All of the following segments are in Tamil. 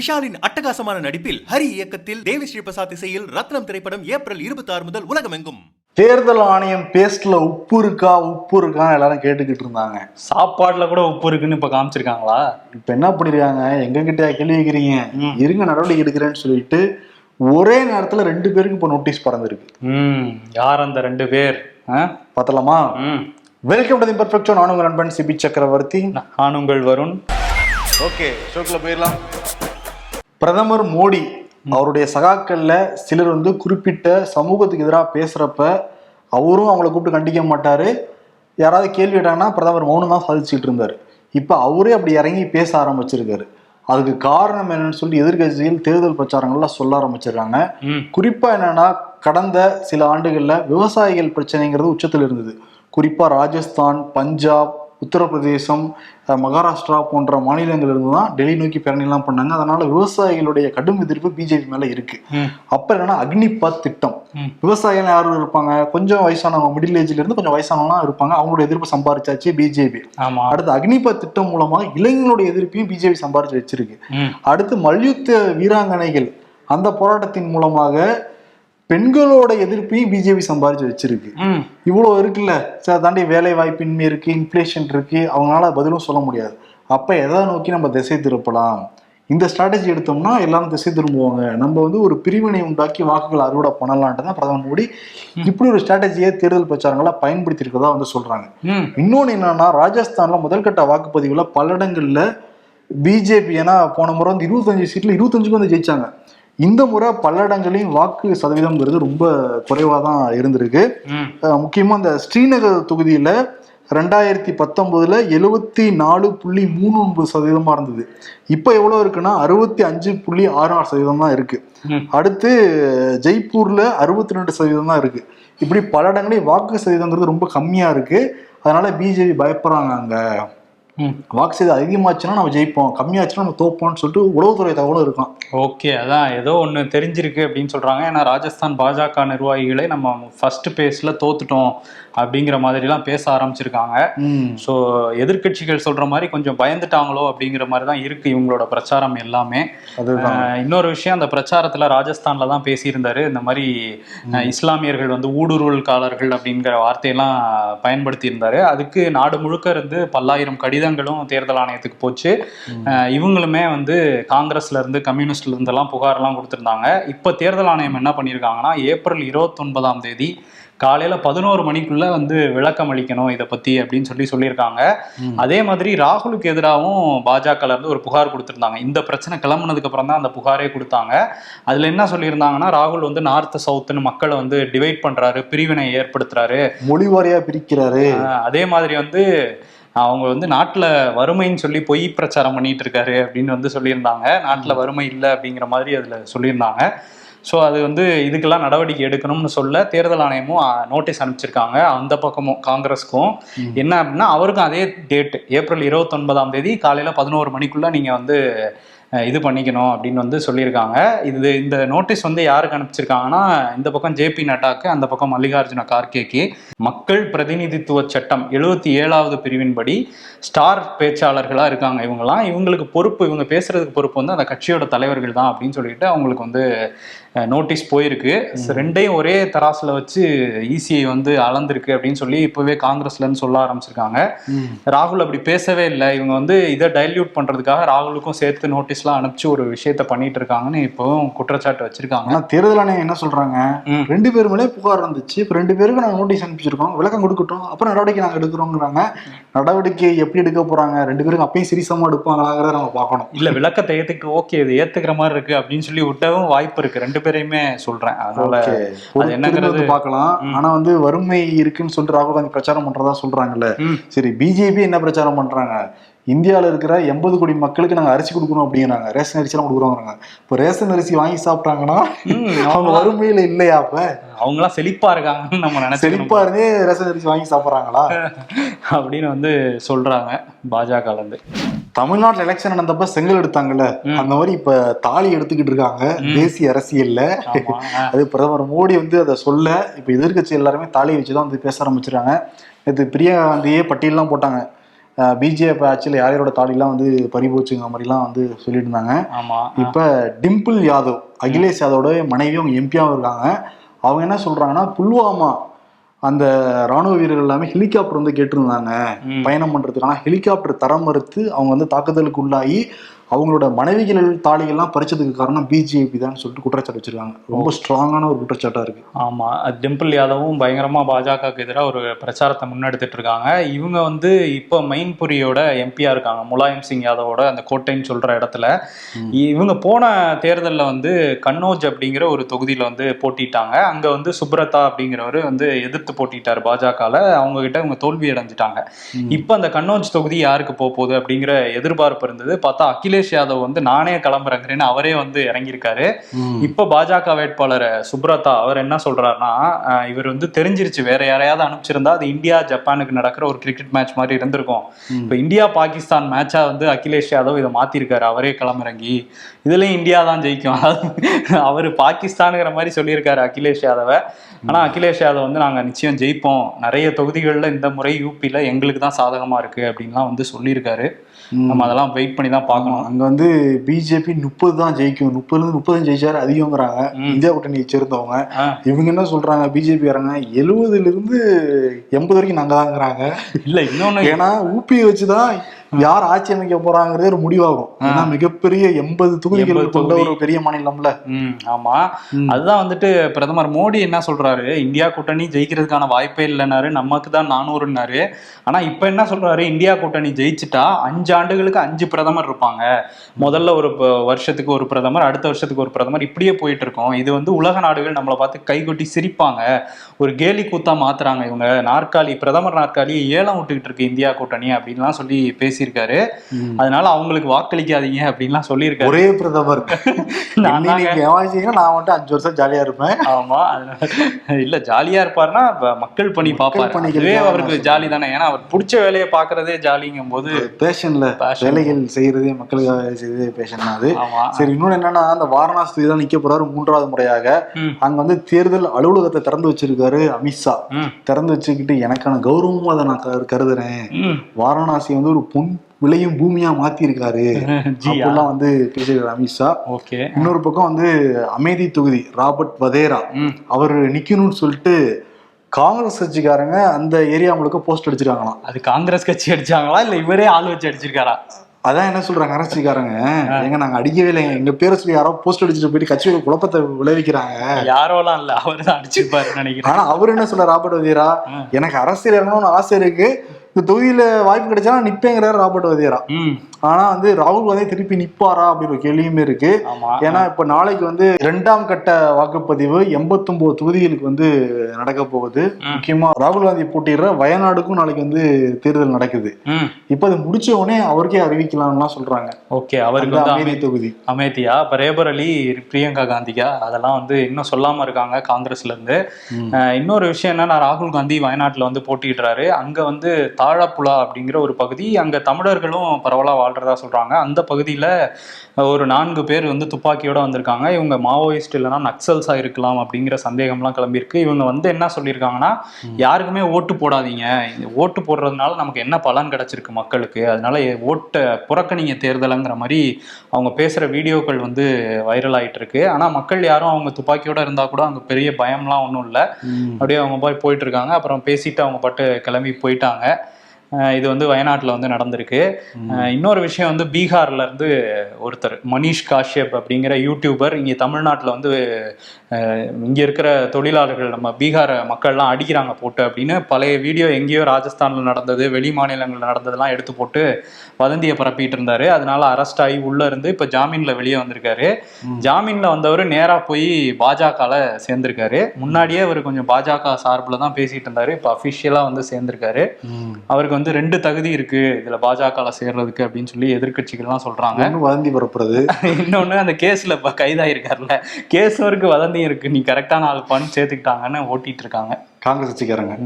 விஷாலின் அட்டகாசமான நடிப்பில் ஹரி இயக்கத்தில் தேவி ஸ்ரீ பிரசாத் இசையில் ரத்னம் திரைப்படம் ஏப்ரல் இருபத்தி ஆறு முதல் உலகமெங்கும். தேர்தல் ஆணையம் பேஸ்ட்ல உப்பு இருக்கா உப்பு இருக்கான்னு எல்லாரும் கேட்டுக்கிட்டு இருந்தாங்க. சாப்பாடுல கூட உப்பு இருக்குன்னு இப்ப காமிச்சிருக்காங்களா? இப்ப என்ன பண்ணிருக்காங்க? எங்க கிட்ட கேள்வி கேக்குறீங்க? இருங்க நடவடிக்கை எடுக்கிறேன்னு சொல்லிட்டு ஒரே நேரத்துல ரெண்டு பேருக்கு இப்ப நோட்டீஸ் பறந்துருக்கு. ம் யார் அந்த ரெண்டு பேர்? ஆ? பார்த்தலாமா ம். வெல்கம் டு தி பர்ஃபெக்ட் நான் உங்க நண்பன் சிபி சக்கரவர்த்தி. நான் உங்கள் வருண். ஓகே ஷோக்குள்ள போயிடலாம். பிரதமர் மோடி அவருடைய சகாக்கள்ல சிலர் வந்து குறிப்பிட்ட சமூகத்துக்கு எதிராக பேசுறப்ப அவரும் அவங்கள கூப்பிட்டு கண்டிக்க மாட்டாரு. யாராவது கேள்வி கேட்டாங்கன்னா பிரதமர் மௌனம் தான் சாதிச்சுட்டு இருந்தாரு. இப்ப அவரே அப்படி இறங்கி பேச ஆரம்பிச்சிருக்காரு. அதுக்கு காரணம் என்னன்னு சொல்லி எதிர்கட்சியில் தேர்தல் பிரச்சாரங்கள்ல சொல்ல ஆரம்பிச்சிருக்காங்க. ம். குறிப்பா என்னன்னா கடந்த சில ஆண்டுகள்ல விவசாயிகள் பிரச்சனைங்கிறது உச்சத்தில் இருந்தது. குறிப்பா ராஜஸ்தான் பஞ்சாப் உத்தரப்பிரதேசம் மகாராஷ்டிரா போன்ற மாநிலங்கள் இருந்து தான் டெல்லி நோக்கி பேரணிலாம் பண்ணாங்க. அதனால விவசாயிகளுடைய கடும் எதிர்ப்பு பிஜேபி மேல இருக்கு. அப்ப என்னன்னா அக்னிபாத் திட்டம். விவசாயிகள் யாரும் இருப்பாங்க? கொஞ்சம் வயசானவங்க மிடில் ஏஜ்ல இருந்து கொஞ்சம் வயசானவங்க இருப்பாங்க. அவங்களோட எதிர்ப்பு சம்பாரிச்சாச்சு பிஜேபி. ஆமா. அடுத்து அக்னிபாத் திட்டம் மூலமா இளைஞர்களுடைய எதிர்ப்பையும் பிஜேபி சம்பாரிச்சு வச்சிருக்கு. அடுத்து மல்யுத்த வீராங்கனைகள் அந்த போராட்டத்தின் மூலமாக பெண்களோட எதிர்ப்பையும் பிஜேபி சம்பாரிச்சு வச்சிருக்கு. ம். இவ்வளோ இருக்குல்ல? சார் அதை தாண்டி வேலை வாய்ப்பின்மை இருக்கு இன்ஃப்ளேஷன் இருக்கு அவங்களால பதிலும் சொல்ல முடியாது. அப்ப எதை நோக்கி நம்ம திசை திருப்பலாம்? இந்த ஸ்ட்ராட்டஜி எடுத்தோம்னா எல்லாரும் திசை திரும்புவாங்க. நம்ம வந்து ஒரு பிரிவினை உண்டாக்கி வாக்குகள் அறுவடை பண்ணலான்ட்டு தான் பிரதமர் மோடி இப்படி ஒரு ஸ்ட்ராட்டஜியை தேர்தல் பிரச்சாரங்களை பயன்படுத்தி இருக்கதா வந்து சொல்றாங்க. ம். இன்னொன்னு என்னன்னா ராஜஸ்தான்ல முதல்கட்ட வாக்குப்பதிவுல பல இடங்கள்ல பிஜேபி ஏன்னா போன முறை வந்து இருபத்தஞ்சு சீட்ல இருபத்தஞ்சுக்கு வந்து ஜெயிச்சாங்க. இந்த முறை பல இடங்களையும் வாக்கு சதவீதம்ங்கிறது ரொம்ப குறைவா தான் இருந்திருக்கு. ம். அஹ் முக்கியமா இந்த ஸ்ரீநகர் தொகுதியில ரெண்டாயிரத்தி பத்தொன்பதுல எழுவத்தி நாலு புள்ளி மூணு ஒன்பது சதவீதமா இருந்தது. இப்போ எவ்வளவு இருக்குன்னா அறுபத்தி அஞ்சு புள்ளி ஆறு ஆறு சதவீதம் தான் இருக்கு. அடுத்து ஜெய்ப்பூர்ல அறுபத்தி ரெண்டு சதவீதம் தான் இருக்கு. இப்படி பல இடங்களில் வாக்கு சதவீதங்கிறது ரொம்ப கம்மியா இருக்கு. அதனால பிஜேபி பயப்படுறாங்க அங்க. வாக்கு சதவீதம் அதிகமாச்சுன்னா நம்ம ஜெயிப்போம் கம்மியாச்சுன்னா நம்ம தோப்போம்னு சொல்லிட்டு உளவுத்துறை தகவலும் இருக்கான் ஓகே அதான் ஏதோ ஒன்று தெரிஞ்சிருக்கு அப்படின்னு சொல்றாங்க. ஏன்னா ராஜஸ்தான் பாஜக நிர்வாகிகளே நம்ம ஃபர்ஸ்ட் பேஸ்ல தோத்துட்டோம். அப்படிங்கிற மாதிரிலாம் பேச ஆரம்பிச்சிருக்காங்க. ஸோ எதிர்க்கட்சிகள் சொல்ற மாதிரி கொஞ்சம் பயந்துட்டாங்களோ அப்படிங்கிற மாதிரி தான் இருக்கு இவங்களோட பிரச்சாரம் எல்லாமே. இன்னொரு விஷயம் அந்த பிரச்சாரத்துல ராஜஸ்தான்ல தான் பேசியிருந்தாரு. இந்த மாதிரி இஸ்லாமியர்கள் வந்து ஊடுருவல்காரர்கள் அப்படிங்கிற வார்த்தையெல்லாம் பயன்படுத்தி இருந்தாரு அதுக்கு நாடு முழுக்க இருந்து பல்லாயிரம் கடிதங்களும் தேர்தல் ஆணையத்துக்கு போச்சு. இவங்களுமே வந்து காங்கிரஸ்ல இருந்து கம்யூனிஸ்ட்ல இருந்தெல்லாம் புகார்லாம் கொடுத்திருந்தாங்க. இப்போ தேர்தல் ஆணையம் என்ன பண்ணியிருக்காங்கன்னா ஏப்ரல் இருபத்தொன்பதாம் தேதி காலையில பதினோரு மணிக்குள்ள வந்து விளக்கம் அளிக்கணும் இதை பத்தி அப்படின்னு சொல்லி சொல்லியிருக்காங்க. அதே மாதிரி ராகுலுக்கு எதிராகவும் பாஜகல இருந்து ஒரு புகார் கொடுத்திருந்தாங்க. இந்த பிரச்சனை கிளம்புனதுக்கு அப்புறம் தான் அந்த புகாரே கொடுத்தாங்க. அதுல என்ன சொல்லியிருந்தாங்கன்னா ராகுல் வந்து நார்த் சவுத்துன்னு மக்களை வந்து டிவைட் பண்றாரு பிரிவினை ஏற்படுத்துறாரு. மொழி வாரியா பிரிக்கிறாரு. அதே மாதிரி வந்து அவங்க வந்து நாட்டுல வறுமைன்னு சொல்லி பொய் பிரச்சாரம் பண்ணிட்டு இருக்காரு அப்படின்னு வந்து சொல்லியிருந்தாங்க. நாட்டுல வறுமை இல்லை அப்படிங்கிற மாதிரி அதுல சொல்லியிருந்தாங்க. ஸோ அது வந்து இதுக்கெல்லாம் நடவடிக்கை எடுக்கணும்னு சொல்ல தேர்தல் ஆணையமும் நோட்டீஸ் அனுப்பிச்சிருக்காங்க. அந்த பக்கமும் காங்கிரஸ்க்கும். என்ன அப்படின்னா அவருக்கும் அதே டேட் ஏப்ரல் இருபத்தொன்பதாம் தேதி காலையில பதினோரு மணிக்குள்ள நீங்க வந்து இது பண்ணிக்கணும் அப்படின்னு வந்து சொல்லியிருக்காங்க. இது இந்த நோட்டீஸ் வந்து யாருக்கு அனுப்பிச்சிருக்காங்கன்னா இந்த பக்கம் ஜேபி நட்டாக்கு அந்த பக்கம் மல்லிகார்ஜுன கார்கேக்கு. மக்கள் பிரதிநிதித்துவ சட்டம் எழுபத்தி ஏழாவது பிரிவின்படி ஸ்டார் பேச்சாளர்களா இருக்காங்க இவங்கெல்லாம். இவங்களுக்கு பொறுப்பு இவங்க பேசுறதுக்கு பொறுப்பு வந்து அந்த கட்சியோட தலைவர்கள் தான் அப்படின்னு சொல்லிட்டு அவங்களுக்கு வந்து நோட்டீஸ் போயிருக்கு. ரெண்டையும் ஒரே தராசுல வச்சு இசிஐ வந்து அளந்திருக்கு அப்படின்னு சொல்லி இப்பவே காங்கிரஸ்ல இருந்து சொல்ல ஆரம்பிச்சிருக்காங்க. ராகுல் அப்படி பேசவே இல்லை. இவங்க வந்து இதை டைல்யூட் பண்றதுக்காக ராகுலுக்கும் சேர்த்து நோட்டீஸ்லாம் அனுப்பிச்சு ஒரு விஷயத்த பண்ணிட்டு இருக்காங்கன்னு இப்போவும் குற்றச்சாட்டு வச்சிருக்காங்க. ஆனா தேர்தல் ஆணையம் என்ன சொல்றாங்க? ம். ரெண்டு பேர் மேலே புகார் இருந்துச்சு இப்ப ரெண்டு பேருக்கு நாங்க நோட்டீஸ் அனுப்பிச்சிருக்கோம் விளக்கம் கொடுக்கட்டும். அப்புறம் நடவடிக்கை நாங்க எடுக்கிறோங்கிறாங்க. நடவடிக்கை எப்படி எடுக்க போறாங்க? ரெண்டு பேரும் அப்பயும் சிரிசமா எடுப்பாங்களாங்கிறத நம்ம பார்க்கணும். இல்ல விளக்கத்தை ஏத்துக்கிட்டு ஓகே இது ஏத்துக்கிற மாதிரி இருக்கு அப்படின்னு சொல்லி விட்டவும் வாய்ப்பு இருக்கு. ரெண்டு பேரையுமே சொல்றேன். அதனால அது என்னங்கிறது பார்க்கலாம். ஆனா வந்து வறுமை இருக்குன்னு சொல்லிட்டு ராகுல் காந்தி பிரச்சாரம் பண்றதா சொல்றாங்கல்ல. சரி பிஜேபி என்ன பிரச்சாரம் பண்றாங்க? இந்தியால இருக்கிற எண்பது கோடி மக்களுக்கு நாங்க அரிசி கொடுக்கணும் அப்படிங்கிறாங்க. ரேஷன் அரிசி எல்லாம் கொடுக்குறோங்கிறாங்க இப்போ ரேஷன் அரிசி வாங்கி சாப்பிட்டாங்கன்னா அவங்க வறுமையில இல்லையா அப்ப? அவங்களாம் செழிப்பா இருக்காங்கன்னு நம்ம நினைச்சிருப்போம் செழிப்பா இருந்தே ரேஷன் அரிசி வாங்கி சாப்பிடுறாங்களா? அப்படின்னு வந்து சொல்றாங்க. பாஜக இருந்து தமிழ்நாட்டுல எலெக்ஷன் நடந்தப்ப செங்கல் எடுத்தாங்கல்ல? அந்த மாதிரி இப்ப தாலி எடுத்துக்கிட்டு இருக்காங்க. தேசிய அரசியல்ல. அது பிரதமர் மோடி வந்து அதை சொல்ல இப்ப எதிர்க்கட்சி எல்லாருமே தாலி வச்சுதான் வந்து பேச ஆரம்பிச்சிருக்காங்க. நேற்று பிரியா காந்தியே பட்டியல்லாம் போட்டாங்க. பிஜேபி ஆட்சியில் யார் யாரோட தாலிலாம் வந்து பறிபோச்சுங்கிற மாதிரிலாம் வந்து சொல்லிட்டு இருந்தாங்க ஆமா இப்ப டிம்பிள் யாதவ் அகிலேஷ் யாதவோட மனைவி அவங்க எம்பியாவும் இருக்காங்க. அவங்க என்ன சொல்றாங்கன்னா புல்வாமா அந்த ராணுவ வீரர்கள் எல்லாமே ஹெலிகாப்டர் வந்து கேட்டிருந்தாங்க. பயணம் பண்றதுக்கு ஆனா ஹெலிகாப்டர் தரம் மறுத்து அவங்க வந்து தாக்குதலுக்கு உள்ளாகி அவங்களோட மனைவிகள் தாலிகள்லாம் பறிச்சதுக்கு காரணம் பிஜேபி தான் சொல்லிட்டு குற்றச்சாட்டு வச்சிருக்காங்க. ரொம்ப ஸ்ட்ராங்கான ஒரு குற்றச்சாட்டா இருக்கு. ஆமா அது டிம்பிள் யாதவும் பயங்கரமா பாஜகவுக்கு எதிராக ஒரு பிரச்சாரத்தை முன்னெடுத்துட்டு இருக்காங்க. இவங்க வந்து இப்போ மெயின்புரியோட எம்பியா இருக்காங்க முலாயம் சிங் யாதவோட அந்த கோட்டைன்னு சொல்ற இடத்துல. இவங்க போன தேர்தலில் வந்து கன்னோஜ் அப்படிங்கிற ஒரு தொகுதியில வந்து போட்டிட்டாங்க. அங்க வந்து சுப்ரதா அப்படிங்கிறவர் வந்து எதிர்த்து போட்டிட்டார் பாஜகல அவங்க கிட்ட இவங்க தோல்வி அடைஞ்சிட்டாங்க. இப்போ அந்த கன்னோஜ் தொகுதி யாருக்கு போக போகுது அப்படிங்கிற எதிர்பார்ப்பு இருந்தது. பார்த்தா அகிலேஷ் யாதவ் வந்து நானே கிளம்புறேங்கிறேன்னு அவரே வந்து இறங்கியிருக்காரு. இப்ப பாஜக வேட்பாளர் சுப்ரதா அவர் என்ன சொல்றாருன்னா இவர் வந்து தெரிஞ்சிருச்சு வேற யாரையாவது அனுப்பிச்சிருந்தா அது இந்தியா ஜப்பானுக்கு நடக்கிற ஒரு கிரிக்கெட் மேட்ச் மாதிரி இருந்திருக்கும். இப்ப இந்தியா பாகிஸ்தான் மேட்சா வந்து அகிலேஷ் யாதவ் இதை மாத்திருக்காரு அவரே களமிறங்கி இதுலயும் இந்தியா தான் ஜெயிக்கும். அவர் பாகிஸ்தானுங்கிற மாதிரி சொல்லியிருக்காரு அகிலேஷ் யாதவ. ஆனா அகிலேஷ் யாதவ் வந்து நாங்க நிச்சயம் ஜெயிப்போம். நிறைய தொகுதிகளில் இந்த முறை யூபியில் எங்களுக்கு தான் சாதகமா இருக்கு அப்படின்லாம் வந்து சொல்லியிருக்காரு. நம்ம அதெல்லாம் வெயிட் பண்ணி தான் பார்க்கணும். அங்க வந்து பிஜேபி முப்பது தான் ஜெயிக்கும். முப்பதுல இருந்து முப்பது ஜெயிச்சாரு அதிகங்கிறாங்க இந்தியா கூட்டணியை சேர்ந்தவங்க. இவங்க என்ன சொல்றாங்க? பிஜேபி காரங்க எழுபதுல இருந்து எண்பது வரைக்கும் நாங்க தாங்கிறாங்க. இல்ல இன்னொன்னு ஏன்னா ஊபியை வச்சுதான் யார் ஆட்சி அமைக்க போறாங்கிறதே ஒரு முடிவாகும். ஏன்னா மிகப்பெரிய எண்பது தொகுதிகள் 80 கொண்ட. ஒரு பெரிய மாநிலம்ல. ஆமா. அதுதான் வந்துட்டு பிரதமர் மோடி என்ன சொல்றாரு? இந்தியா கூட்டணி ஜெயிக்கிறதுக்கான வாய்ப்பே இல்லைனாரு நமக்கு தான் நானூறுன்னாரு. ஆனா இப்ப என்ன சொல்றாரு? இந்தியா கூட்டணி ஜெயிச்சுட்டா அஞ்சு ஆண்டுகளுக்கு அஞ்சு பிரதமர் இருப்பாங்க. முதல்ல ஒரு வருஷத்துக்கு ஒரு பிரதமர் அடுத்த வருஷத்துக்கு ஒரு பிரதமர். இப்படியே போயிட்டு இருக்கோம் இது வந்து உலக நாடுகள் நம்மளை பார்த்து கைகொட்டி சிரிப்பாங்க. ஒரு கேலி கூத்தா மாத்துறாங்க இவங்க. நாற்காலி பிரதமர் நாற்காலி ஏலம் விட்டுக்கிட்டு இருக்கு இந்தியா கூட்டணி அப்படின்லாம் சொல்லி பேசியிருக்காரு. அதனால அவங்களுக்கு வாக்களிக்காதீங்க அப்படின்லாம் சொல்லியிருக்காரு. ஒரே பிரதமர். நான் மட்டும் அஞ்சு வருஷம் ஜாலியா இருப்பேன். ஆமா அதனால இல்ல ஜாலியா இருப்பாருன்னா மக்கள் பணி அதுவே தான் அவருக்கு ஜாலி தானே. ஏன்னா அவர் பிடிச்ச வேலையை பாக்குறதே ஜாலிங்கும் போது பேஷன்ல. வேலைகள் செய்யறதே மக்களுக்காக செய்யறதே பேஷன் அது. சரி இன்னொன்னு என்னன்னா அந்த வாரணாசி தான் நிக்க போறாரு மூன்றாவது முறையாக. அங்க வந்து தேர்தல் அலுவலகத்தை திறந்து வச்சிருக்காரு அமித்ஷா. திறந்து வச்சுக்கிட்டு எனக்கான கௌரவமா அதை நான் கரு- கருதுறேன். வாரணாசி வந்து ஒரு பொன் விளையும் பூமியா மாத்தி இருக்காரு ஜியா. அப்படிலாம் வந்து பேசியிருக்காரு அமித்ஷா ஓகே. இன்னொரு பக்கம் வந்து அமேதி தொகுதி ராபர்ட் வதேரா. அவர் நிக்கணும்னு சொல்லிட்டு காங்கிரஸ் கட்சிக்காரங்க அந்த ஏரியா முழுக்க போஸ்ட் அடிச்சிருக்காங்களாம். அது காங்கிரஸ் கட்சி அடிச்சாங்களா? இல்ல இவரே ஆள் வச்சு அடிச்சிருக்காரா? அதான் என்ன சொல்றாங்க அரசியல்காரங்க? எங்க நாங்க அடிக்கவே இல்லைங்க. எங்க பேரை சொல்லி யாரோ போஸ்ட் அடிச்சுட்டு போயிட்டு கட்சியோட குழப்பத்தை விளைவிக்கிறாங்க. யாரோலாம் இல்ல அவர் தான் அடிச்சிருப்பாருன்னு நினைக்கிறேன். ஆனா அவர் என்ன சொல்ற ராபர்ட் வதேரா? எனக்கு அரசியல் இறங்கணும்னு ஆசை இருக்கு. இந்த தொகுதியில் வாய்ப்பு கிடைச்சா நிற்பேங்கிறார் நிப்பேங்கிறாரு ராபர்ட் வதேரா. ஆனா வந்து ராகுல் காந்தி திருப்பி நிப்பாரா அப்படின்னு ஒரு கேள்வியுமே இருக்கு. ஆமா. ஏன்னா இப்ப நாளைக்கு வந்து இரண்டாம் கட்ட வாக்குப்பதிவு 89 தொகுதிகளுக்கு வந்து நடக்க போகுது. முக்கியமா ராகுல் காந்தி போட்டியிடுற வயநாடுக்கும் நாளைக்கு வந்து தேர்தல் நடக்குது. இப்ப அது முடிச்ச உடனே அவருக்கே அறிவிக்கலாம்லாம் சொல்றாங்க. ஓகே அவருக்கு அமேதி அமே- தொகுதி. அமேதியா? இப்ப ரேபர் அலி பிரியங்கா காந்திக்கா? அதெல்லாம் வந்து இன்னும் சொல்லாம இருக்காங்க காங்கிரஸ்ல இருந்து. இன்னொரு விஷயம் என்னன்னா ராகுல் காந்தி வயநாட்டுல வந்து போட்டியிடுறாரு. அங்க வந்து தாழப்புழா அப்படிங்கிற ஒரு பகுதி அங்க தமிழர்களும் பரவலா வாழ்றதா சொல்றாங்க. அந்த பகுதியில ஒரு நான்கு பேர் வந்து துப்பாக்கியோட வந்திருக்காங்க. இவங்க மாவோயிஸ்ட் இல்லைன்னா நக்சல்ஸா இருக்கலாம் அப்படிங்கிற சந்தேகம்லாம் கிளம்பியிருக்கு. இவங்க வந்து என்ன சொல்லியிருக்காங்கன்னா யாருக்குமே ஓட்டு போடாதீங்க. இந்த ஓட்டு போடுறதுனால நமக்கு என்ன பலன் கிடைச்சிருக்கு மக்களுக்கு? அதனால ஓட்டை புறக்கணிங்க தேர்தலுங்கிற மாதிரி அவங்க பேசுற வீடியோக்கள் வந்து வைரல் ஆயிட்டு இருக்கு ஆனா மக்கள் யாரும் அவங்க துப்பாக்கியோட இருந்தா கூட அங்க பெரிய பயம்லாம் ஒன்றும் இல்லை. அப்படியே அவங்க போய் போயிட்டு இருக்காங்க. அப்புறம் பேசிட்டு அவங்க பாட்டு கிளம்பி போயிட்டாங்க. இது வந்து வயநாட்டில் வந்து நடந்திருக்கு. இன்னொரு விஷயம் வந்து பீகார்ல இருந்து ஒருத்தர் மனிஷ் காஷ்யப் அப்படிங்கிற யூடியூபர் இங்கே தமிழ்நாட்டில் வந்து இங்க இருக்கிற தொழிலாளர்கள் நம்ம பீகார் மக்கள்லாம் அடிக்கிறாங்க போட்டு அப்படின்னு பழைய வீடியோ எங்கேயோ ராஜஸ்தான்ல நடந்தது வெளி மாநிலங்கள்ல நடந்ததெல்லாம் எடுத்து போட்டு வதந்தியை பரப்பிட்டு இருந்தாரு. அதனால அரெஸ்ட் ஆகி உள்ள இருந்து இப்ப ஜாமீன்ல வெளியே வந்திருக்காரு. ஜாமீன்ல வந்தவர் நேரா போய் பாஜகல சேர்ந்திருக்காரு. முன்னாடியே அவர் கொஞ்சம் பாஜக சார்பில் தான் பேசிட்டு இருந்தாரு. இப்ப அபிஷியலா வந்து சேர்ந்திருக்காரு. அவருக்கு வந்து ரெண்டு தகுதி இருக்கு. இதுல பாஜகல சேர்றதுக்கு அப்படின்னு சொல்லி எதிர்க்கட்சிகள்லாம் சொல்றாங்க. ஒண்ணு வதந்தி பரப்புறது. இன்னொன்னு அந்த கேஸ்ல இப்ப கைதாயிருக்காருல்ல கேஸும் இருக்கு வதந்தியும் இருக்கு நீ கரெக்டான ஆள் பண்ணி சேர்த்துக்கிட்டாங்கன்னு ஓட்டிட்டு இருக்காங்க. காங்கிரஸ் கட்சிக்காரங்க.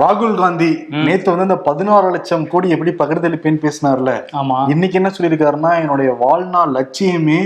ராகுல் காந்தி நேத்து வந்து அந்த பதினாறு லட்சம் கோடி எப்படி பகிர்ந்தளிப்பேன்னு பேசினார்ல? ஆமா. இன்னைக்கு என்ன சொல்லியிருக்காருன்னா என்னுடைய வாழ்நாள் லட்சியமே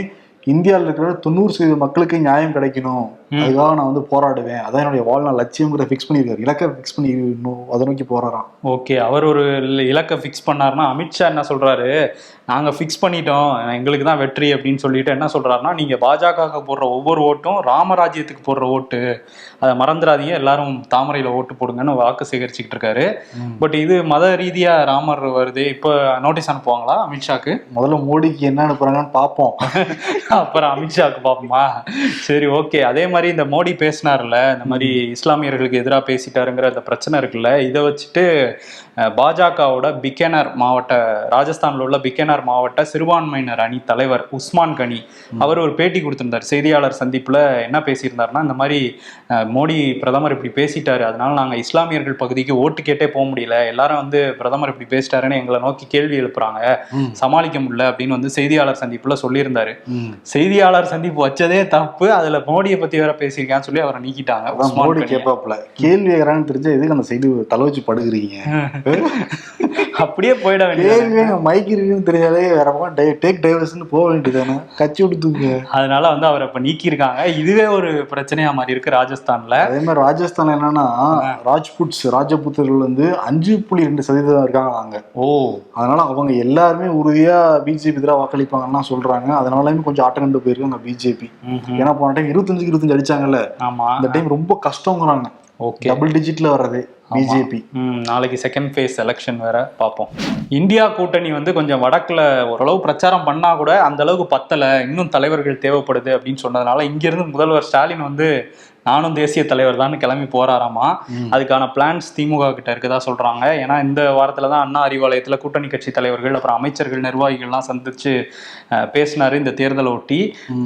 இந்தியாவில் இருக்கிற தொண்ணூறு சதவீத மக்களுக்கு நியாயம் கிடைக்கணும். அதுக்காக நான் வந்து போராடுவேன். அதான் என்னுடைய வாழ்நாள் லட்சியம்ங்கிற ஃபிக்ஸ் பண்ணியிருக்காரு. இலக்கை ஃபிக்ஸ் பண்ணி அதை நோக்கி போறாராம் ஓகே. அவர் ஒரு இல- இலக்கை ஃபிக்ஸ் பண்ணாருன்னா அமித்ஷா என்ன சொல்றாரு? நாங்க ஃபிக்ஸ் பண்ணிட்டோம். எங்களுக்கு தான் வெற்றி அப்படின்னு சொல்லிட்டு என்ன சொல்றாருன்னா நீங்க பாஜக போடுற ஒவ்வொரு ஓட்டும் ராமராஜ்யத்துக்கு போடுற ஓட்டு. அதை மறந்துடாதீங்க. எல்லாரும் தாமரையில ஓட்டு போடுங்கன்னு வாக்கு சேகரிச்சுக்கிட்டு இருக்காரு. பட் இது மத ரீதியா ராமர் வருது. இப்போ நோட்டீஸ் அனுப்புவாங்களா அமித்ஷாக்கு? முதல்ல மோடிக்கு என்ன அனுப்புறாங்கன்னு பார்ப்போம். அப்புறம் அமித்ஷாக்கு பார்ப்போமா? சரி ஓகே. அதே மாதிரி இந்த மோடி பேசினார்ல இந்த மாதிரி இஸ்லாமியர்களுக்கு எதிராக பேசிட்டாருங்கிற அந்த பிரச்சனை இருக்குல்ல இதை வச்சுட்டு பாஜகவோட பிக்கனர் மாவட்ட ராஜஸ்தான்ல உள்ள பிக்கனர் மாவட்ட சிறுபான்மையினர் அணி தலைவர் உஸ்மான் கனி அவர் ஒரு பேட்டி கொடுத்திருந்தார் செய்தியாளர் சந்திப்புல என்ன பேசியிருந்தாருன்னா இந்த மாதிரி மோடி பிரதமர் இப்படி பேசிட்டாரு அதனால நாங்க இஸ்லாமியர்கள் பகுதிக்கு ஓட்டு கேட்டே போக முடியல எல்லாரும் வந்து பிரதமர் இப்படி பேசிட்டாருன்னு எங்களை நோக்கி கேள்வி எழுப்புறாங்க. சமாளிக்க முடியல அப்படின்னு வந்து செய்தியாளர் சந்திப்புல சொல்லியிருந்தாரு. செய்தியாளர் சந்திப்பு வச்சதே தப்பு அதுல மோடியை பத்தி வேற பேசியிருக்கான்னு சொல்லி அவரை நீக்கிட்டாங்க. மோடி கனியை. கேட்பாப்புல. கேள்வி கேட்கறான்னு தெரிஞ்சா எதுக்கு அந்த சைடு தலை வச்சு படுக்கிறீங்க அப்படியே போயிட வேண்டியது மைக் இருக்குன்னு தெரிஞ்சாலே வேற டேக் டைவர்ஸ்னு போக வேண்டியதானே கட்சி விடுத்துங்க அதனால வந்து அவரை இப்ப நீக்கியிருக்காங்க. இதுவே ஒரு பிரச்சனையா மாதிரி இருக்கு ராஜஸ்தான்ல. அதே மாதிரி ராஜஸ்தான் என்னன்னா ராஜ்புட்ஸ் ராஜபுத்தர்கள் வந்து அஞ்சு புள்ளி ரெண்டு சதவீதம் இருக்காங்க அங்க. ஓ. அதனால அவங்க எல்லாருமே உறுதியா பிஜேபி எதிராக வாக்களிப்பாங்கன்னா சொல்றாங்க. அதனாலயுமே கொஞ்சம் ஆட்டம் கண்டு போயிருக்காங்க பிஜேபி. ஏன்னா போன டைம் இருபத்தஞ்சுக்கு இருபத்தஞ்சு அடிச்சாங்கல்ல. ஆமா. இந்த டைம் ரொம்ப கஷ்டங்கிறாங்க. ஓகே டபுள் டிஜிட்ல வர்றது பிஜேபி நாளைக்கு செகண்ட் ஃபேஸ் எலெக்ஷன் வேற பார்ப்போம். இந்தியா கூட்டணி வந்து கொஞ்சம் வடக்குல ஓரளவு பிரச்சாரம் பண்ணா கூட அந்த அளவுக்கு பத்தல. இன்னும் தலைவர்கள் தேவைப்படுது அப்படின்னு சொன்னதுனால இங்கிருந்து முதல்வர் ஸ்டாலின் வந்து நானும் தேசிய தலைவர் தான் கிளம்பி போறாராமா? அதுக்கான பிளான்ஸ் திமுக கிட்ட இருக்கதா சொல்றாங்க. ஏன்னா இந்த வாரத்துல தான் அண்ணா அறிவாலயத்துல கூட்டணி கட்சி தலைவர்கள் அப்புறம் அமைச்சர்கள் நிர்வாகிகள்லாம் சந்திச்சு பேசினாரு இந்த தேர்தலை ஒட்டி.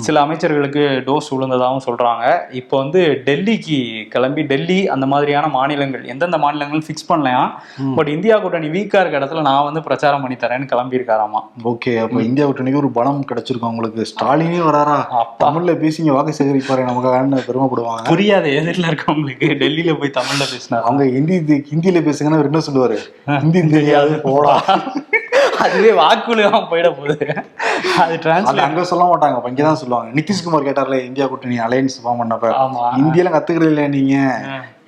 சில அமைச்சர்களுக்கு டோஸ் விழுந்ததாகவும் சொல்றாங்க. இப்போ வந்து டெல்லிக்கு கிளம்பி டெல்லி அந்த மாதிரியான மாநிலங்கள் எந்தெந்த மாநிலங்கள் ஃபிக்ஸ் பண்ணலையாம் பட் இந்தியா கூட்டணி வீக்கா இருக்க இடத்துல நான் வந்து பிரச்சாரம் பண்ணி தரேன்னு கிளம்பி இருக்காராமா ஓகே அப்ப இந்தியா கூட்டணிக்கு ஒரு பலம் கிடைச்சிருக்கும் உங்களுக்கு. ஸ்டாலினே வராரா? தமிழ்ல பேசி இங்க வாக்கு சேகரிப்பாரு நமக்கு பெருமைப்படுவாங்க. புரியாத எதிரில் இருக்கவங்களுக்கு டெல்லியில போய் தமிழ்ல பேசினா அவங்க ஹிந்தி ஹிந்தியில பேசுங்கன்னா அவர் என்ன சொல்லுவாரு? ஹிந்தி தெரியாது போடா. அதுவே வாக்குலாம் போயிட போகுது. அது டிரான்ஸ்லேட் அங்க சொல்ல மாட்டாங்க. அப்ப இங்கதான் சொல்லுவாங்க. நிதிஷ்குமார் கேட்டார்ல இந்தியா கூட்டணி அலையன்ஸ் ஃபார்ம் பண்ணப்ப இந்தியெல்லாம் கத்துக்கிறது இல்லையா நீங்க?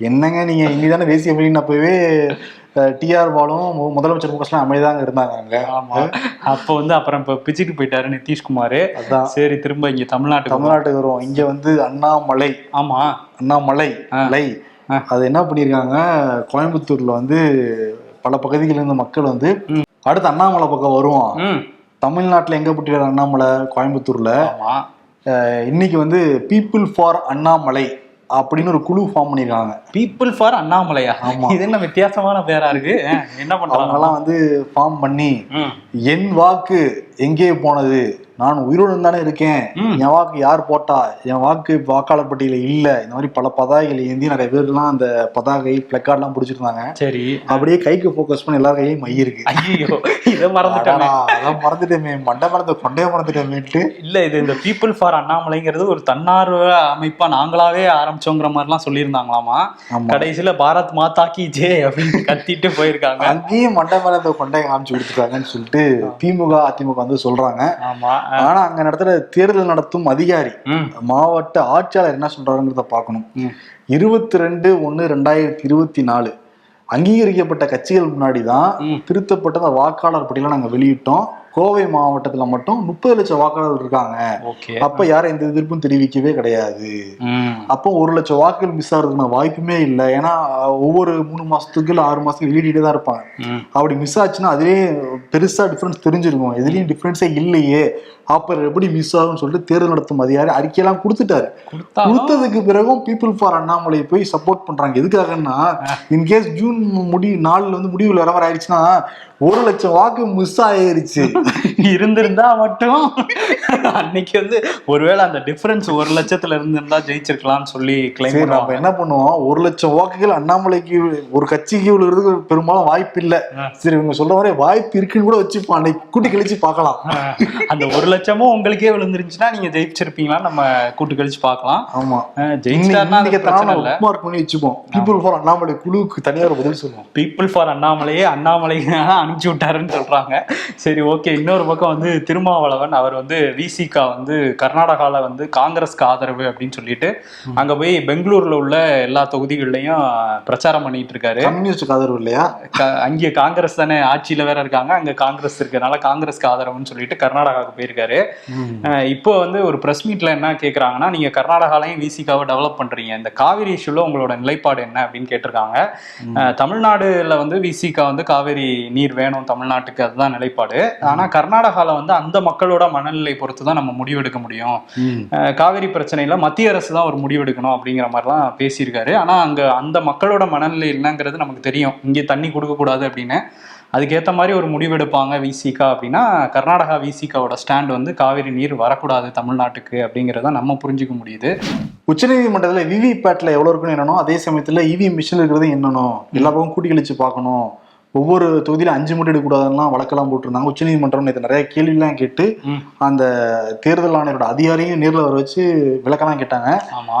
என்னங்க நீங்க? ஹிந்தி தானே தேசிய மொழின்னப்பவே டிஆர் பாலும் முதலமைச்சர் முக ஸ்டாலின் அமைதிதாங்க இருந்தாங்க அங்க ஆமா அப்ப வந்து அப்புறம் இப்ப பிச்சுட்டு போயிட்டாரு நிதிஷ்குமார். அதான். சரி திரும்ப இங்க தமிழ்நாட்டுக்கு வரும். தமிழ்நாட்டுக்கு வருவோம். இங்க வந்து அண்ணாமலை. ஆமா. அண்ணாமலை. லை. அது என்ன பண்ணிருக்காங்க? கோயம்புத்தூர்ல வந்து பல பகுதிகளில் இருந்து மக்கள் வந்து அடுத்து அண்ணாமலை பக்கம் வருவோம். தமிழ்நாட்டுல எங்க போட்டிருக்காரு அண்ணாமலை? கோயம்புத்தூர்ல. இன்னைக்கு வந்து பீப்புள் ஃபார் அண்ணாமலை அப்படின்னு ஒரு குழு ஃபார்ம் பண்ணிருக்காங்க. பீப்புள் ஃபார் அண்ணாமலையா ஆமா. இது என்ன வித்தியாசமான பேரா இருக்கு? என்ன பண்றாங்க? வந்து ஃபார்ம் பண்ணி என் வாக்கு எங்கே போனது? நான் உயிரோடு தானே இருக்கேன். என் வாக்கு யார் போட்டா? என் வாக்கு வாக்காளர் பட்டியல இல்ல. இந்த மாதிரி பல பதாகைகள் ஏந்தி நிறைய பேர்லாம் அந்த பதாகை பிளக்கார்ட் எல்லாம் பிடிச்சிருந்தாங்க. சரி. அப்படியே கைக்கு ஃபோக்கஸ் பண்ணி எல்லார் கையிலும் மை இருக்கு. ஐயோ இதை மறந்துட்டானே. அடடா, அதான் மறந்துட்டேமே. மண்டை மறந்து கொண்டைய மறந்துட்டேமேட்டு இல்ல இது இந்த பீப்புள் ஃபார் அண்ணாமலைங்கிறது ஒரு தன்னார்வ அமைப்பா நாங்களாவே ஆரம்பிச்சோங்கிற மாதிரிலாம் சொல்லியிருந்தாங்களாமா. கடைசியில பாரத் மாதா கி ஜே அப்படின்னு கத்திட்டு போயிருக்காங்க. அங்கேயும் மண்டை மறந்த கொண்டைய காமிச்சு கொடுத்துருக்காங்கன்னு சொல்லிட்டு திமுக அதிமுக வந்து சொல்றாங்க. ஆனா அங்க நடத்துற தேர்தல் நடத்தும் அதிகாரி மாவட்ட ஆட்சியாளர் என்ன சொல்றாருங்கிறத பார்க்கணும். இருபத்தி ரெண்டு ஒன்னு ரெண்டாயிரத்தி இருபத்தி நாலு. அங்கீகரிக்கப்பட்ட கட்சிகள் முன்னாடி தான். திருத்தப்பட்ட வாக்காளர் பட்டியலை நாங்க வெளியிட்டோம். கோவை மாவட்டத்துல மட்டும் முப்பது லட்சம் வாக்காளர்கள் இருக்காங்க. அப்ப யாரும் எந்த எதிர்ப்பும் தெரிவிக்கவே கிடையாது. அப்போ ஒரு லட்சம் வாக்குகள் மிஸ் ஆகிறதுக்கான வாய்ப்புமே இல்லை. ஏன்னா ஒவ்வொரு மூணு மாசத்துக்கு இல்ல ஆறு மாசத்துக்கு வெளியிட்டே தான் இருப்பாங்க. அப்படி மிஸ் ஆச்சுன்னா அதுலயே பெருசா டிஃபரன்ஸ் தெரிஞ்சிருக்கும். எதுலயும் டிஃபரன்ஸே இல்லையே. அப்புறம் எப்படி மிஸ் ஆகும்னு சொல்லிட்டு தேர்தல் நடத்தும் அதிகாரி அறிக்கையெல்லாம் கொடுத்துட்டாரு. கொடுத்தா? கொடுத்ததுக்கு பிறகும் பீப்புள் ஃபார் அண்ணாமலை போய் சப்போர்ட் பண்றாங்க. எதுக்காகன்னா இன்கேஸ் ஜூன் முடி நாள்ல வந்து முடிவுல வர ஆயிடுச்சுன்னா ஒரு லட்சம் வாக்கு மிஸ் ஆயிருச்சு. இருந்திருந்தா மட்டும். அன்னைக்கு வந்து ஒருவேளை அந்த டிஃபரன்ஸ் ஒரு லட்சத்துல இருந்திருந்தா ஜெயிச்சிருக்கலாம்னு சொல்லி கிளைம் நம்ம என்ன பண்ணுவோம்? ஒரு லட்சம் வாக்குகள் அண்ணாமலைக்கு ஒரு கட்சிக்கு விழுகிறதுக்கு பெரும்பாலும் வாய்ப்பு இல்ல. சரி இவங்க சொல்ற மாதிரி வாய்ப்பு இருக்குன்னு கூட வச்சுப்போம். அன்னைக்கு கூட்டி கழிச்சு பார்க்கலாம். அந்த ஒரு லட்சம் லட்சமும் உங்களுக்கே விழுந்துருந்துச்சுன்னா நீங்க ஜெயிச்சிருப்பீங்களா? நம்ம கூட்டு கழிச்சு பார்க்கலாம். ஆமா. புக்மார்க் பண்ணி வச்சுப்போம். பீப்புள் ஃபார் அண்ணாமலை குழுவுக்கு தனியா ஒரு பதில் சொல்லுவோம். பீப்புள் ஃபார் அண்ணாமலையே அண்ணாமலை அனுப்பிச்சு விட்டாருன்னு சொல்றாங்க. சரி ஓகே இன்னொரு பக்கம் வந்து திருமாவளவன் அவர் வந்து விசிகா வந்து கர்நாடகால வந்து காங்கிரஸ்க்கு ஆதரவு அப்படின்னு சொல்லிட்டு அங்க போய் பெங்களூர்ல உள்ள எல்லா தொகுதிகள்லயும் பிரச்சாரம் பண்ணிட்டு இருக்காரு. கம்யூனிஸ்டுக்கு ஆதரவு இல்லையா? அங்கே காங்கிரஸ் தானே ஆட்சியில வேற இருக்காங்க. அங்க காங்கிரஸ் இருக்கனால காங்கிரஸ்க்கு ஆதரவுன்னு சொல்லிட்டு கர்நாடகாவுக்கு போயிருக்காரு. அஹ் இப்போ வந்து ஒரு பிரஸ் மீட்ல என்ன கேக்குறாங்கன்னா நீங்க கர்நாடகாலையும் விசிகாவை டெவலப் பண்றீங்க. இந்த காவிரி இஷ்யூல உங்களோட நிலைப்பாடு என்ன அப்படின்னு கேட்டிருக்காங்க. தமிழ்நாடுல வந்து விசிகா வந்து காவிரி நீர் வேணும் தமிழ்நாட்டுக்கு அதுதான் நிலைப்பாடு. ஆனா கர்நாடகால வந்து அந்த மக்களோட மனநிலை பொறுத்து தான் நம்ம முடிவெடுக்க முடியும். காவிரி பிரச்சனையில மத்திய அரசு தான் ஒரு முடிவெடுக்கணும் அப்படிங்கிற மாதிரிலாம் பேசியிருக்காரு. ஆனா அங்க அந்த மக்களோட மனநிலை என்னங்கிறது நமக்கு தெரியும். இங்கே தண்ணி கொடுக்க கூடாது அப்படின்னு. அதுக்கேற்ற மாதிரி ஒரு முடிவு எடுப்பாங்க விசிகா அப்படின்னா கர்நாடகா விசிகாவோட ஸ்டாண்ட் வந்து காவிரி நீர் வரக்கூடாது தமிழ்நாட்டுக்கு அப்படிங்கிறத நம்ம புரிஞ்சுக்க முடியுது. உச்சநீதிமன்றத்தில் விவி பேட்டில் எவ்வளோ இருக்குன்னு என்னனோ அதே சமயத்தில் இவிஎம் மிஷின் இருக்கிறது என்னனோ எல்லா பக்கம் கூட்டி கழிச்சு பார்க்கணும். ஒவ்வொரு தொகுதியில அஞ்சு மட்டும் எடுக்கக்கூடாதுலாம் வழக்கெல்லாம் போட்டிருந்தாங்க. உச்சநீதிமன்றம் நேற்று நிறைய கேள்விலாம் கேட்டு. அந்த தேர்தல் ஆணையரோட அதிகாரியும் நேர்ல வர வச்சு விளக்கெல்லாம் கேட்டாங்க.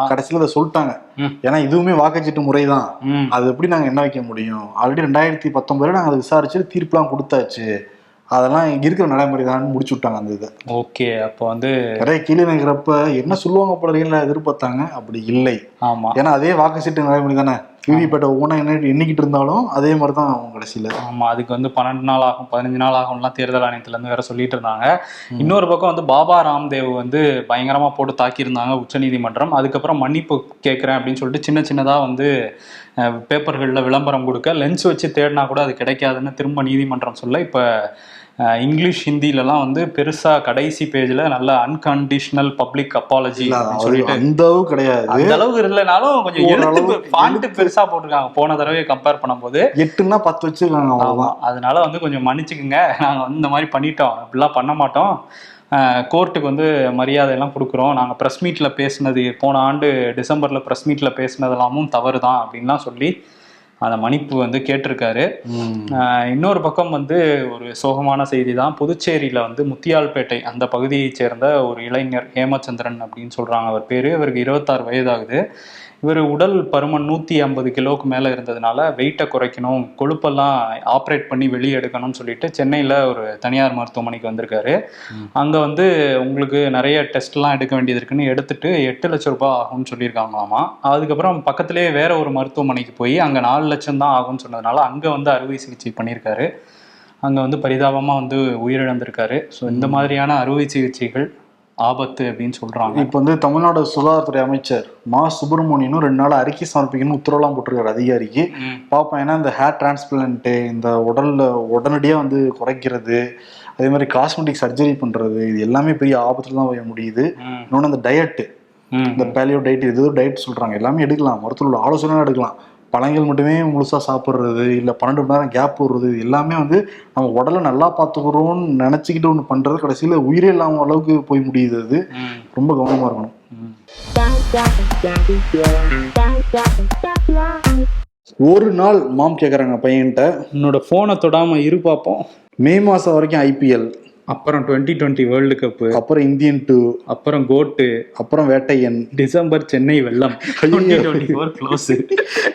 கடைசியில அதை சொல்லிட்டாங்க. ஏன்னா இதுவுமே வாக்குச்சீட்டு முறைதான். ம். அது எப்படி நாங்க என்ன வைக்க முடியும்? ஆல்ரெடி ரெண்டாயிரத்தி பத்தொன்பதுல நாங்க அதை விசாரிச்சு தீர்ப்புலாம் கொடுத்தாச்சு. அதெல்லாம் இங்க இருக்கிற நடைமுறை தான் முடிச்சு விட்டாங்க அந்த இதை. ஓகே அப்போ வந்து நிறைய கேள்வி நினைக்கிறப்ப என்ன சொல்லுவாங்க போல எதிர்பார்த்தாங்க? அப்படி இல்லை. ஆமா. ஏன்னா அதே வாக்கு சீட்டு நடைமுறை தானே விவிபேட்டை ஒவ்வொன்றா என்ன எண்ணிக்கிட்டு இருந்தாலும் அதே மாதிரி தான் அவங்க கடைசியில. ஆமா அதுக்கு வந்து பன்னெண்டு நாள் ஆகும் பதினஞ்சு நாள் ஆகும்லாம் தேர்தல் ஆணையத்துல இருந்து வேற சொல்லிட்டு இருந்தாங்க. இன்னொரு பக்கம் வந்து பாபா ராம்தேவ் வந்து பயங்கரமா போட்டு தாக்கியிருந்தாங்க உச்சநீதிமன்றம். அதுக்கப்புறம் மன்னிப்பு கேட்கிறேன் அப்படின்னு சொல்லிட்டு சின்ன சின்னதா வந்து பேப்பர்கள்ல விளம்பரம் கொடுக்க லென்ஸ் வச்சு தேடினா கூட அது கிடைக்காதுன்னு திரும்ப நீதிமன்றம் சொல்ல இப்ப இங்கிலீஷ் ஹிந்திலலாம் வந்து பெருசா கடைசி பேஜ்ல நல்ல அன்கண்டிஷனல் பப்ளிக் அப்பாலஜி சொல்லிட்டு அந்த அளவு கிடையாது. அந்த அளவுக்கு இல்லைனாலும் கொஞ்சம் எழுத்து ஓரளவு ஃபாண்ட் பெருசா போட்டிருக்காங்க. போன தடவை கம்பேர் பண்ணும்போது. எட்டுன்னா பத்து வச்சிருக்காங்க ஆமா அவ்வளவுதான் அதனால வந்து கொஞ்சம் மன்னிச்சுக்குங்க. நாங்க வந்து இந்த மாதிரி பண்ணிட்டோம். இப்படிலாம் பண்ண மாட்டோம். கோர்ட்டுக்கு வந்து மரியாதை எல்லாம் கொடுக்குறோம். நாங்கள் ப்ரெஸ் மீட்டில் பேசுனது போன ஆண்டு டிசம்பரில் ப்ரெஸ் மீட்டில் பேசுனதெல்லாமும் தவறு தான் அப்படின்லாம் சொல்லி அந்த மன்னிப்பு வந்து கேட்டிருக்காரு. இன்னொரு பக்கம் வந்து ஒரு சோகமான செய்தி தான் புதுச்சேரியில் வந்து முத்தியால்பேட்டை அந்த பகுதியைச் சேர்ந்த ஒரு இளைஞர் ஹேமச்சந்திரன் அப்படின்னு சொல்கிறாங்க அவர் பேர். இவருக்கு இருபத்தாறு வயதாகுது. இவர் உடல் பருமன் நூற்றி ஐம்பது கிலோவுக்கு மேலே இருந்ததுனால வெயிட்டை குறைக்கணும் கொழுப்பெல்லாம் ஆப்ரேட் பண்ணி வெளியே எடுக்கணும்னு சொல்லிட்டு சென்னையில் ஒரு தனியார் மருத்துவமனைக்கு வந்திருக்காரு. அங்கே வந்து உங்களுக்கு நிறைய டெஸ்ட்லாம் எடுக்க வேண்டியது இருக்குன்னு எடுத்துட்டு எட்டு லட்ச ரூபாய் ஆகும்னு சொல்லியிருக்காங்களாமா. அதுக்கப்புறம் பக்கத்திலேயே வேற ஒரு மருத்துவமனைக்கு போய் அங்கே நாலு லட்சம் தான் ஆகும்னு சொன்னதுனால அங்கே வந்து அறுவை சிகிச்சை பண்ணியிருக்காரு. அங்கே வந்து பரிதாபமாக வந்து உயிரிழந்திருக்காரு. ஸோ இந்த மாதிரியான அறுவை சிகிச்சைகள் ஆபத்து அப்படின்னு சொல்கிறாங்க இப்போ வந்து தமிழ்நாடு சுகாதாரத்துறை அமைச்சர் மா சுப்பிரமணியனும் ரெண்டு நாள் அறிக்கை சமர்ப்பிக்கணும் உத்தரவுலாம் போட்டிருக்காரு அதிகாரிக்கு. பார்ப்போம் ஏன்னா இந்த ஹேர் டிரான்ஸ்பிளான்ட்டு இந்த உடல்ல உடனடியாக வந்து குறைக்கிறது அதே மாதிரி காஸ்மெட்டிக் சர்ஜரி பண்றது இது எல்லாமே பெரிய ஆபத்துல தான் முடியுது. இன்னொன்று அந்த டயட்டு. இந்த பேலியோ டயட் இது டயட் சொல்றாங்க எல்லாமே எடுக்கலாம் மருத்துவரோட ஆலோசனை எடுக்கலாம் பழங்கள் மட்டுமே முழுசா சாப்பிட்றது இல்லை பன்னெண்டு மணி நேரம் கேப் விடுறது இது எல்லாமே வந்து நம்ம உடலை நல்லா பார்த்துக்கிறோம்னு நினச்சிக்கிட்டு ஒன்று பண்ணுறது கடைசியில் உயிரே இல்லாம அளவுக்கு போய் முடியுது அது. ரொம்ப கவனமாக இருக்கணும். ஒரு நாள் மாம் கேட்குறாங்க பையன்கிட்ட உன்னோட ஃபோனை தொடாம இரு பார்ப்போம் மே மாதம் வரைக்கும் ஐபிஎல் அப்புறம் டுவெண்ட்டி டுவெண்ட்டி வேர்ல்டு கப்பு அப்புறம் இந்தியன் டூ அப்புறம் கோட்டு அப்புறம் வேட்டையன். டிசம்பர் சென்னை வெள்ளம்.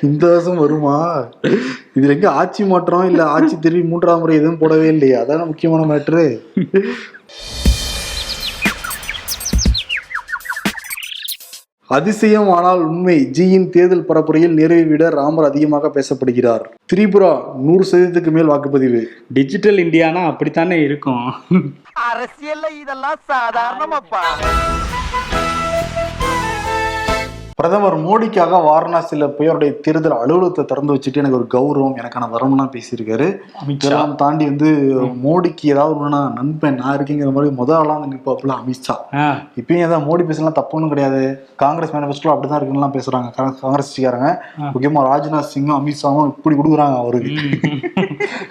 இந்த வருஷம் வருமா? இதுல எங்க ஆட்சி மாற்றம் இல்ல ஆட்சி திரும்பி மூன்றாம் முறை எதுவும் போடவே இல்லையா. அதான முக்கியமான மேட்ரு அதிசயம் ஆனால் உண்மை. ஜியின் தேர்தல் பரப்புரையில் நிறைவை விட ராமர் அதிகமாக பேசப்படுகிறார். திரிபுரா நூறு சதவீதத்துக்கு மேல் வாக்குப்பதிவு. டிஜிட்டல் இந்தியானா அப்படித்தானே இருக்கும். அரசியல்ல இதெல்லாம் சாதாரணமாப்பா. பிரதமர் மோடிக்காக வாரணாசியில போய் அவருடைய தேர்தல் அலுவலகத்தை திறந்து வச்சுட்டு எனக்கு ஒரு கௌரவம் எனக்கான வரம்லாம் பேசியிருக்காரு. அமித்ஷா. இதெல்லாம் தாண்டி வந்து மோடிக்கு ஏதாவது ஒண்ணுனா நண்பன் நான் இருக்கேங்கிற மாதிரி முதல் வந்து நிப்பாப்புல அமித்ஷா. இப்பயும் ஏதாவது மோடி பேசலாம் தப்பு ஒன்றும் கிடையாது. காங்கிரஸ் மேனிஃபெஸ்டோ அப்படிதான் இருக்குன்னு பேசுறாங்க. கா- காங்கிரஸ் கட்சிக்காரங்க முக்கியமா ராஜ்நாத் சிங்கும் அமித்ஷாவும் இப்படி கொடுக்குறாங்க அவருக்கு.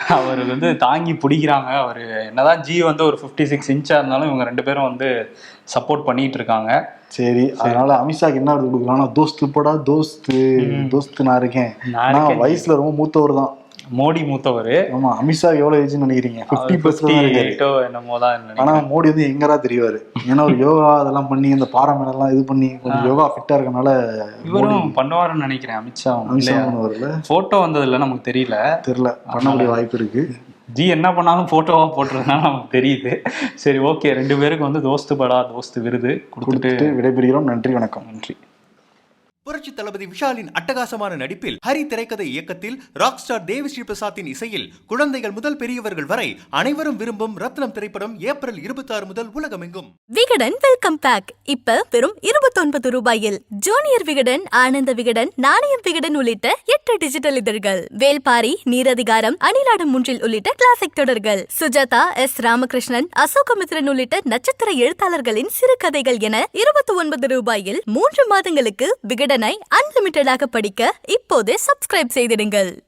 அவர் வந்து தாங்கி பிடிக்கிறாங்க. அவர் என்னதான் ஜி வந்து ஒரு ஃபிஃப்டி சிக்ஸ் இன்ச்சா இருந்தாலும் இவங்க ரெண்டு பேரும் வந்து சப்போர்ட் பண்ணிட்டு இருக்காங்க சரி. அதனால அமித்ஷாக்கு என்ன விருது கொடுக்குறாங்கன்னா தோஸ்து போடா தோஸ்து தோஸ்து நான் இருக்கேன். நான் வயசுல ரொம்ப மூத்தவர் தான். மோடி மூத்தவர். ஆமா அமித்ஷா எவ்வளவு ஏஜ்னு நினைக்கிறீங்க? பிப்டி இருக்காரு. எயிட்டோ என்னமோ தான் ஆனா மோடி வந்து எங்கரா தெரிவாரு? ஏன்னா ஒரு யோகா அதெல்லாம் பண்ணி இந்த பாறை மேலெல்லாம் இது பண்ணி கொஞ்சம் யோகா ஃபிட்டா இருக்கனால இவரும் பண்ணுவாருன்னு நினைக்கிறேன் அமித்ஷா அமித்ஷா போட்டோ வந்ததுல நமக்கு தெரியல. தெரியல. பண்ணக்கூடிய வாய்ப்பு இருக்கு. ஜி என்ன பண்ணாலும் போட்டோவா போட்டுறதுனால நமக்கு தெரியுது. சரி ஓகே ரெண்டு பேருக்கு வந்து தோஸ்து படா தோஸ்து விருது கொடுத்துட்டு விடைபெறுகிறோம். நன்றி வணக்கம். நன்றி. புரட்சி தளபதி விஷாலின் அட்டகாசமான நடிப்பில் ஹரி திரைக்கதை இயக்கத்தில் ராக் ஸ்டார் தேவி ஸ்ரீ பிரசாத்தின் இசையில் குழந்தைகள் முதல் பெரியவர்கள் வரை அனைவரும் விரும்பும் ரத்னம் திரைப்படம் ஏப்ரல் இருபத்தி ஆறு முதல் உலகமெங்கும். Vikatan welcome back. இப்ப வெறும் இருபத்தொன்பது ரூபாயில் ஜூனியர் விகடன் ஆனந்த விகடன் நாணயம் விகடன் உள்ளிட்ட எட்டு டிஜிட்டல் இதழ்கள். வேல்பாரி நீரதிகாரம் அணிலாடும் முன்றில் உள்ளிட்ட கிளாசிக் தொடர்கள். சுஜாதா எஸ் ராமகிருஷ்ணன் அசோகமித்ரன் உள்ளிட்ட நட்சத்திர எழுத்தாளர்களின் சிறுகதைகள் என இருபத்தி ஒன்பது ரூபாயில் மூன்று மாதங்களுக்கு விகடன் அன்லிமிட்டடாக படிக்க இப்போதே சப்ஸ்கிரைப் செய்திடுங்கள்.